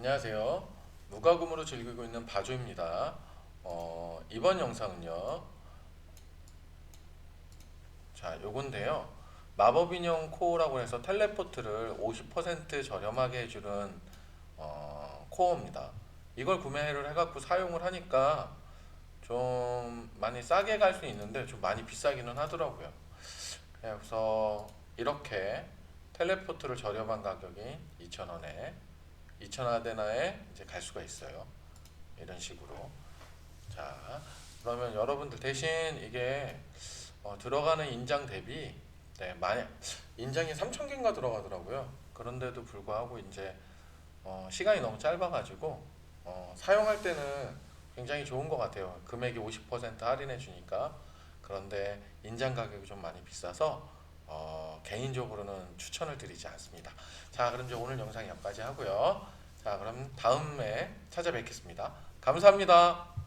안녕하세요. 무과금으로 즐기고 있는 바조입니다. 어, 이번 영상은요. 자, 요건데요. 마법 인형 코어라고 해서 텔레포트를 50% 저렴하게 해주는 어, 코어입니다. 이걸 구매를 해갖고 사용을 하니까 좀 많이 싸게 갈 수 있는데 좀 많이 비싸기는 하더라고요. 그래서 이렇게 텔레포트를 저렴한 가격인 2,000원에 2,000아데나에 이제 갈 수가 있어요. 이런 식으로. 자, 그러면 여러분들 대신 이게 어, 들어가는 인장 대비 네, 많이 인장이 3,000개인가 들어가더라고요. 그런데도 불구하고 이제 어, 시간이 너무 짧아가지고 어, 사용할 때는 굉장히 좋은 것 같아요. 금액이 50% 할인해 주니까. 그런데 인장 가격이 좀 많이 비싸서 어, 개인적으로는 추천을 드리지 않습니다. 자, 그럼 이제 오늘 영상 여기까지 하고요. 자, 그럼 다음에 찾아뵙겠습니다. 감사합니다.